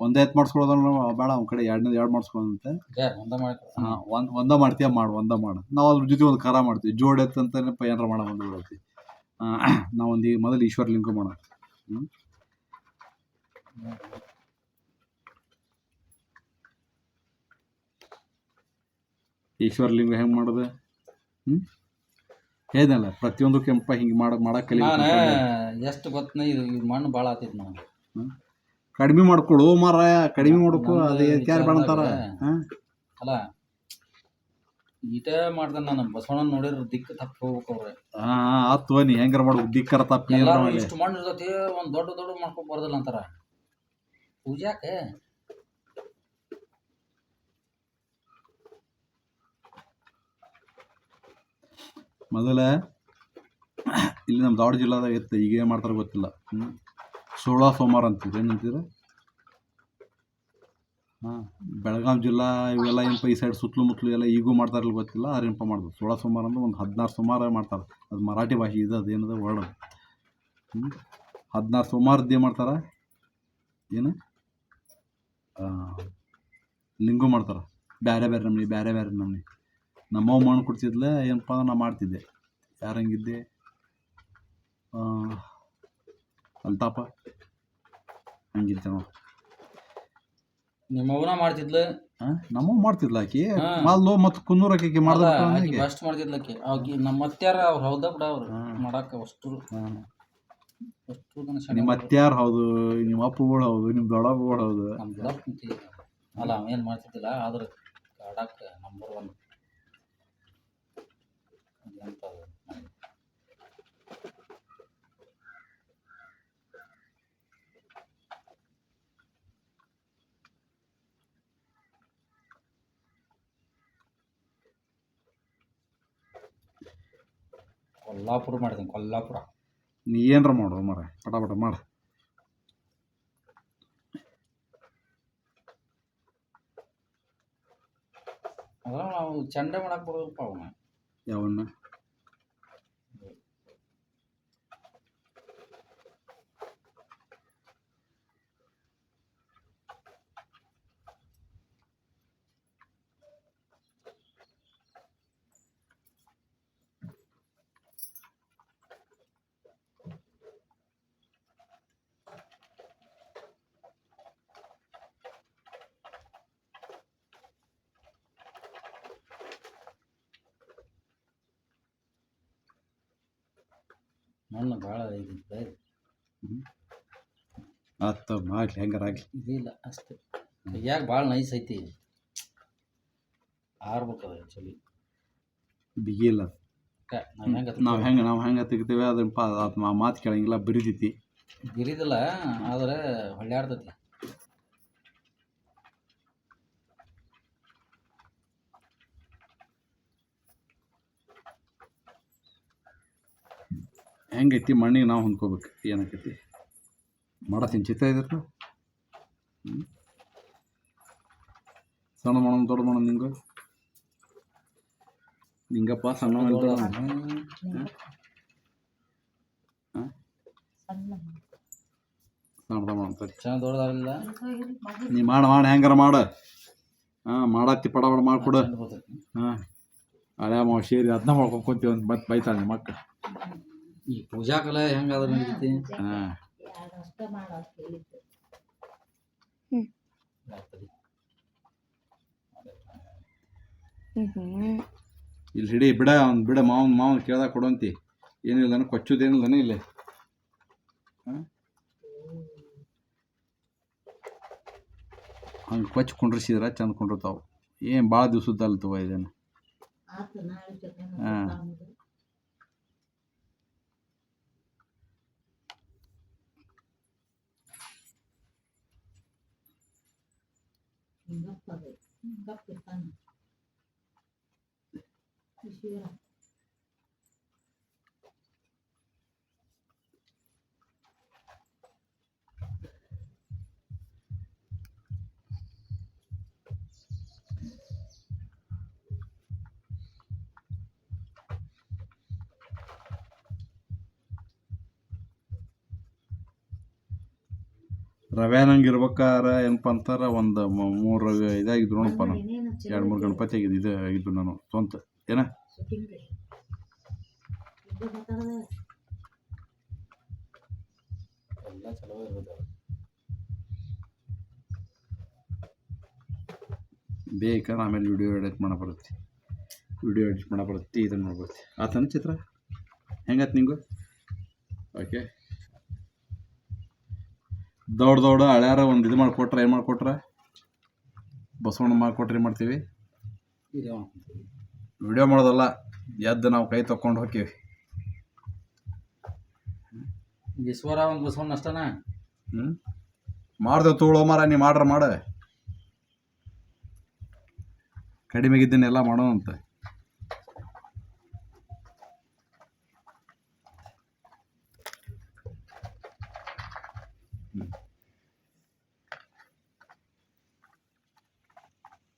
ಒಂದೇ ಎತ್ ಮಾಡಿಸ್ಕೊಳ್ಳೋದ್ರ ಬೇಡ ಅವ್ನ ಕಡೆ ಎರಡನೇ ಎರಡು ಮಾಡಿಸ್ಕೊಳ್ಳೋದಂತೆ. ಒಂದ ಮಾಡ್ಕೊ ಹಾಂ ಒಂದು ಒಂದ ಮಾಡ್ತೀಯ ಮಾಡು ಒಂದ ಮಾಡು. ನಾವು ಅದ್ರ ಜೊತೆ ಒಂದು ಖಾರ ಮಾಡ್ತೀವಿ. ಜೋಡ್ ಎತ್ತು ಅಂತ ಏನಾರ ಮಾಡೋ ಬಂದ್ ಬಿಡತ್ತಿ. ನಾವು ಒಂದು ಈಗ ಮೊದಲು ಈಶ್ವರ ಲಿಂಗ ಮಾಡೋಣ. ಹ್ಞೂ ಈಶ್ವರ ಲಿಂಗ ಹೆಂಗೆ ಮಾಡೋದು? ಹ್ಞೂ ಹೇಳ್ದಲ್ಲ ಪ್ರತಿಯೊಂದು ಕೆಂಪ ಹಿಂಗೆ ಮಾಡ ಮಾಡಕ್ಕೆ ಕಲಿ ಎಷ್ಟು ಗೊತ್ತ ಇದು ಇದು ಮಣ್ಣು ಭಾಳ ಆತೈತಿ ನಾವು ಕಡಿಮೆ ಮಾಡ್ಕೊಡು ಮಾರಾಯ ಕಡಿಮೆ ಮಾಡ್ಕೊ ಅದೇ ಯಾರು ಬೇಡ ಅಂತಾರ ಹಾಂ? ಅಲ್ಲ ಈಟ ಮಾಡ್ದೆ ನಾನು ಬಸವಣ್ಣ ನೋಡಿರ ದಿಕ್ಕು ತಪ್ಪ ಹೋಗ್ಬೇಕು ಅವ್ರೆ. ಹಾಂ ಆತು ನೀ ಹೆಂಗಾರ ಮಾಡು ದಿಕ್ಕರ ತಪ್ಪಿ ಎಲ್ಲಾರು ಇಷ್ಟು ಮಣ್ಣು ಇರ್ತೈತಿ ಒಂದು ದೊಡ್ಡ ದೊಡ್ಡ ಮಾಡ್ಕೊ ಬರ್ದಿಲ್ಲ ಅಂತಾರ. ಪೂಜಾಕೆ ಮೊದಲ ಇಲ್ಲಿ ನಮ್ಮ ದಾವಣ ಜಿಲ್ಲಾದಾಗ ಇತ್ತು ಈಗ ಏನು ಮಾಡ್ತಾರೆ ಗೊತ್ತಿಲ್ಲ. ಹ್ಞೂ ಸೋಳ ಸೋಮವಾರ ಅಂತೀರಿ, ಏನಂತೀರಿ? ಹಾಂ, ಬೆಳಗಾವಿ ಜಿಲ್ಲಾ ಇವೆಲ್ಲ ಏನಪ್ಪ ಈ ಸೈಡ್ ಸುತ್ತಲೂ ಮುತ್ತಲು ಎಲ್ಲ ಈಗೂ ಮಾಡ್ತಾರಲ್ಲ ಗೊತ್ತಿಲ್ಲ ಆದ್ರೆ ಏನಪ್ಪ ಮಾಡ್ತಾರೆ ಸೋಳ ಸೋಮವಾರ ಅಂದ್ರೆ ಒಂದು ಹದಿನಾರು ಸೋಮವಾರ ಮಾಡ್ತಾರೆ. ಅದು ಮರಾಠಿ ಭಾಷೆ, ಇದು ಅದೇನದ ವರ್ಡ್ ಹ್ಞೂ ಹದಿನಾರು ಸೋಮವಾರದ್ದು ಏನು ಮಾಡ್ತಾರೆ? ಏನು? ಲಿಂಗು ಮಾಡ್ತಾರೆ. ಬೇರೆ ಬೇರೆ ನಮ್ನಿ ಬೇರೆ ಬೇರೆ ನಮ್ನಿ. ನಮ್ಮವ್ವ ಮಣ್ಣು ಏನಪ್ಪ ಅಂದ್ರೆ ನಾ ಮಾಡ್ತಿದ್ದೆ. ಯಾರಂಗಿದ್ದೆ? ಅಲ್ತಾಪ ಹಂಗಿದ್ದೆ ನಾವು ನಿಮ್ಮ ಅವನ ಮಾಡ್ತಿದ್ಲು? ಹಾಂ ನಮ್ಮವ್ವ ಮಾಡ್ತಿದ್ಲ ಆಕಿ. ಮಾಲ್ಲು ಮತ್ತು ಕುನ್ನೂರು ಆಕಿಗೆ ಆಕಿ ಮಾಡಿದ್ರೆ ಬೆಸ್ಟ್ ಮಾಡ್ತಿದ್ಲಕ್ಕಿ ಆಕಿ. ನಮ್ಮ ಅತ್ಯಾರ ಅವ್ರು ಹೌದ ಬಿಡ ಅವ್ರು. ಮಾಡಾಕ ಅಷ್ಟು. ಅಷ್ಟು ನಿಮ್ಮ ಅತ್ಯಾರು ಹೌದು ನಿಮ್ಮ ಅಪ್ಪಗಳು ಹೌದು ನಿಮ್ಮ ದೊಡ್ಡಪ್ಪಗಳು ಹೌದು. ನಮ್ಮ ದೊಡ್ಡಪ್ಪ ಅಲ್ಲ ಅವೇನು ಮಾಡ್ತಿದ್ದಿಲ್ಲ ಆದ್ರೆ ಕಾಡಕ್ಕೆ ನಂಬರ್ ಒನ್ ಕೊಲ್ಲಾಪುರ ಮಾಡಿದ್ದೀನಿ ಕೊಲ್ಲಾಪುರ ನೀ ಏನರ ಮಾಡು ಮರ ಪಟ ಪಟ ಮಾಡ ಅದ ನಾವು ಚಂಡೆ ಮಾಡಕ್ ಬರೋದಪ್ಪ ಅವನ ಯಾವನ್ನ ಮಣ್ಣು ಭಾಳ ಇದಿದೆ ಅತ್ತು ಮಾಡಲಿ ಹೆಂಗಾರ ಆಗಲಿ. ಇದಿಲ್ಲ ಅಷ್ಟೇ. ಯಾಕೆ ಭಾಳ ನೈಸ್ ಐತಿ ಆರ್ಬೇಕದ ಆ್ಯಕ್ಚುಲಿ ಬಿಗಿಲ್ಲ ನಾವು ಹೆಂಗೆ ನಾವು ಹೆಂಗೆ ನಾವು ಹೆಂಗೆ ತೆಗಿತೇವೆ ಅದನ್ನ ಪಾ ಮಾತು ಕೇಳಂಗಿಲ್ಲ ಬಿರಿದೈತಿ. ಬಿರಿದಿಲ್ಲ ಆದ್ರೆ ಹೊಳ್ಯಾಡ್ತೈತಿ. ಹೆಂಗೈತಿ ಮಣ್ಣಿಗೆ ನಾವು ಹೊಂದ್ಕೋಬೇಕು? ಏನಾಕೈತಿ? ಚಿತ್ರ ಇದ್ರಲ್ಲ ಹ್ಞೂ ಸಣ್ಣ ಮಾಡೋಣ ದೊಡ್ಡ ಮಾಡೋಣ ನಿಂಗೆ? ನಿಂಗಪ್ಪ ಸಣ್ಣ. ಸಣ್ಣದ ಚೆನ್ನಾಗಿ ನೀ ಮಾಡ ಮಾಡ ಹೆಂಗಾರ ಮಾಡ. ಹಾಂ ಮಾಡತ್ತಿ ಪಡ ಪಡ ಮಾಡಿಕೊಡು. ಹಾಂ. ಹಳೆ ಮಾವ ಸೇರಿ ಅದನ್ನ ಮಾಡ್ಕೊಂಡು ಕುಂತೀವಿ ಅಂತ ಮತ್ತೆ ಬೈತಾಳೆ ನಿಮ್ಮ ಅಕ್ಕ. ಈ ಪೂಜಾಕಲ ಹೆಂಗಾದ್ರೆ ನಡೀತೈತಿ? ನಡೀತಿ. ಇಲ್ಲಿ ಹಿಡಿ ಬಿಡ ಅವ್ನು ಬಿಡ ಮಾವನ್ ಮಾವನ್ ಕೇಳ್ದಾಗ ಕೊಡೋಂತಿ. ಏನಿಲ್ಲ ಕೊಚ್ಚುದೇನಿಲ್ಲ ಇಲ್ಲಿ ಹಂಗೆ ಕೊಚ್ಚಿ ಕುಂಡ್ರಿಸಿದ್ರೆ ಚಂದ ಕುಂಡಿರ್ತಾವ. ಏನು ಭಾಳ ತಗೋ ಇದೇನು ಹಾಂ. Bakit? Bakit? Ano? Isira. ರವ್ಯಾನಂಗೆ ಇರ್ಬೇಕಾರ ಏನಪ್ಪ ಅಂತಾರೆ ಒಂದು ಮೂರು ಇದಾಗಿದ್ದು ನೋಡಪ್ಪ ನಾನು. ಎರಡು ಮೂರು ಗಣಪತಿ ಆಗಿದ್ದು ಇದು ಆಗಿದ್ದು ನಾನು ಸ್ವಂತ. ಏನ? ಬೇಕಾದ್ರೆ ಆಮೇಲೆ ವಿಡಿಯೋ ಎಡಿಟ್ ಮಾಡೋ ಬರುತ್ತೆ. ವಿಡಿಯೋ ಎಡಿಟ್ ಮಾಡೋ ಬರುತ್ತೆ ಇದನ್ನು ಮಾಡ್ಬೋದು ಆತನ ಚಿತ್ರ? ಹೆಂಗತ್ ನಿಂಗು? ಓಕೆ ದೌಡ್ ದೊಡ್ಡ ಹಳ್ಯಾರ ಒಂದು ಇದು ಮಾಡಿಕೊಟ್ರೆ ಏನು ಮಾಡಿಕೊಟ್ರೆ? ಬಸವಣ್ಣ ಮಾಡಿಕೊಟ್ರೆ ಏನು ಮಾಡ್ತೀವಿ? ವಿಡಿಯೋ ಮಾಡೋದಲ್ಲ ಎದ್ದು ನಾವು ಕೈ ತಕ್ಕೊಂಡು ಹೋಗ್ತೀವಿ ಈಶ್ವರ ಒಂದು ಬಸವಣ್ಣ ಅಷ್ಟನಾ? ಹ್ಞೂ ಮಾಡ್ದೇವು ತೋಳೋ ಮಾರ ನೀ ಮಾಡ್ರ ಮಾಡ. ಕಡಿಮೆಗಿದ್ದನ್ನೆಲ್ಲ ಮಾಡೋಣಂತೆ.